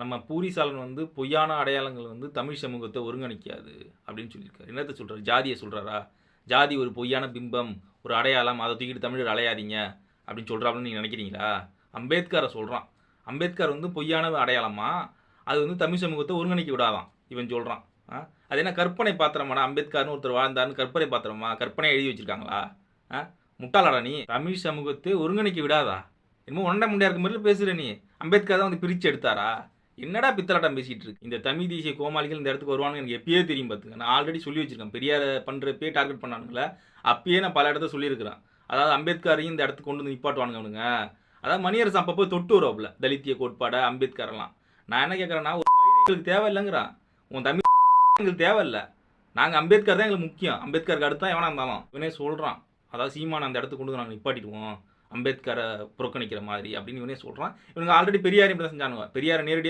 நம்ம பூரிசாலன் வந்து பொய்யான அடையாளங்கள் வந்து தமிழ் சமூகத்தை ஒருங்கிணைக்காது அப்படின்னு சொல்லியிருக்காரு. என்னத்தை சொல்கிறார் ஜாதியை சொல்கிறாரா ஜாதி ஒரு பொய்யான பிம்பம் ஒரு அடையாளம் அதை தூக்கிட்டு தமிழர் அலையாதீங்க அப்படின்னு சொல்கிறாப்புன்னு நீங்கள் நினைக்கிறீங்களா? அம்பேத்கரை சொல்கிறான் அம்பேத்கர் வந்து பொய்யான அடையாளமா? அது வந்து தமிழ் சமூகத்தை ஒருங்கிணைக்க விடாதான் இவன் சொல்கிறான் அது என்ன கற்பனை பாத்திரமாடா? அம்பேத்கர்னு ஒருத்தர் வாழ்ந்தாருன்னு கற்பனை பாத்திரமா? கற்பனை எழுதி வச்சிருக்காங்களா? ஆ? முட்டாளாடா நீ. தமிழ் சமூகத்தை ஒருங்கிணைக்க விடாதா? என்னமோ ஒன்றை முடியாது இருக்க மாதிரி பேசுகிற நீ. அம்பேத்கர் தான் வந்து பிரித்து எடுத்தாரா? என்னடா பித்தலாட்டம் பேசிட்டு இருக்கு? இந்த தமிழ் தேசிய கோமாளிகள் இந்த இடத்துக்கு வருவானு எனக்கு எப்பயே தெரியும் பார்த்துங்க நான் ஆல்ரெடி சொல்லி வச்சிருக்கேன். பெரியார் பண்ணுறப்பே டார்கெட் பண்ணானுங்களே. அப்பயே நான் பல இடத்த சொல்லியிருக்கிறேன். அதாவது அம்பேத்கரையும் இந்த இடத்துக்கு கொண்டு வந்து நிப்பாட்டுவானுங்க அவனுங்க. அதாவது மணியரசு அப்பப்போ தொட்டு வருவாப்புல. தலித்திய கோட்பாடை அம்பேத்கர்லாம். நான் என்ன கேட்குறேன்னா ஒரு மயிர்களுக்கு தேவையில்லைங்கிறான். உன் தமிழ் எங்களுக்கு தேவையில்லை. நாங்கள் அம்பேத்கர் தான் எங்களுக்கு முக்கியம். அம்பேத்கருக்கு அடுத்து தான் எவனா இருந்தாலும். இவனே சொல்கிறான் அதாவது சீமான் அந்த இடத்துக்கு கொண்டு வந்து நாங்கள் நிப்பாட்டிடுவோம். அம்பேத்கரை புறக்கணிக்கிற மாதிரி அப்படின்னு இவனே சொல்கிறான் இவனுங்க ஆல்ரெடி பெரியாரையும் இப்படி தான் செஞ்சானுங்க. பெரியாரை நேரடியாக